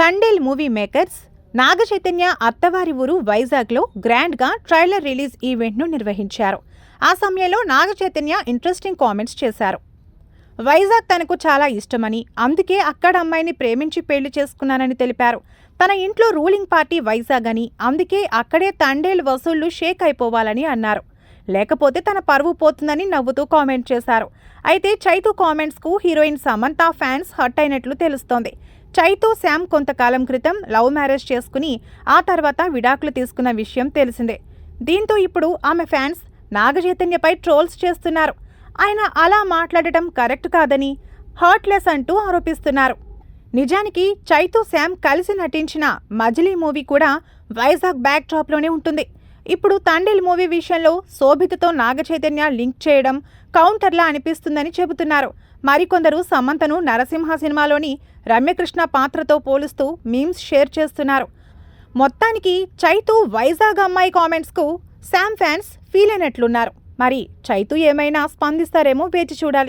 Thandel movie makers Naga Chaitanya అత్తవారి ఊరు వైజాగ్లో గ్రాండ్గా ట్రైలర్ రిలీజ్ ఈవెంట్ను నిర్వహించారు. ఆ సమయంలో నాగ చైతన్య ఇంట్రెస్టింగ్ కామెంట్స్ చేశారు. వైజాగ్ తనకు చాలా ఇష్టమని అందుకే అక్కడ అమ్మాయిని ప్రేమించి పెళ్ళి చేసుకున్నానని తెలిపారు. తన ఇంట్లో రూలింగ్ పార్టీ వైజాగ్ అని అందుకే అక్కడే తండేల్ వసూళ్ళు షేక్ అయిపోవాలని అన్నారు. లేకపోతే తన పరువు పోతుందని నవ్వుతూ కామెంట్ చేశారు. అయితే చైతు కామెంట్స్కు హీరోయిన్ సమంత ఫ్యాన్స్ హర్ట్ అయినట్లు తెలుస్తోంది. చైతు శామ్ కొంతకాలం క్రితం లవ్ మ్యారేజ్ చేసుకుని ఆ తర్వాత విడాకులు తీసుకున్న విషయం తెలిసిందే. దీంతో ఇప్పుడు ఆమె ఫ్యాన్స్ నాగచైతన్యపై ట్రోల్స్ చేస్తున్నారు. ఆయన అలా మాట్లాడటం కరెక్ట్ కాదని హర్ట్లెస్ అంటూ ఆరోపిస్తున్నారు. నిజానికి చైతు శామ్ కలిసి నటించిన మజిలీ మూవీ కూడా వైజాగ్ బ్యాక్ డ్రాప్లోనే ఉంటుంది. ఇప్పుడు తండ్రిల్ మూవీ విషయంలో శోభితతో నాగ చైతన్య లింక్ చేయడం కౌంటర్లా అనిపిస్తుందని చెబుతున్నారు. మరికొందరు సమంతను నరసింహ సినిమాలోని రమ్యకృష్ణ పాత్రతో పోలుస్తూ మీమ్స్ షేర్ చేస్తున్నారు. మొత్తానికి చైతు వైజాగ్ అమ్మాయి కామెంట్స్కు శామ్ ఫ్యాన్స్ ఫీల్ అయినట్లున్నారు. మరి చైతు ఏమైనా స్పందిస్తారేమో వేచి చూడాలి.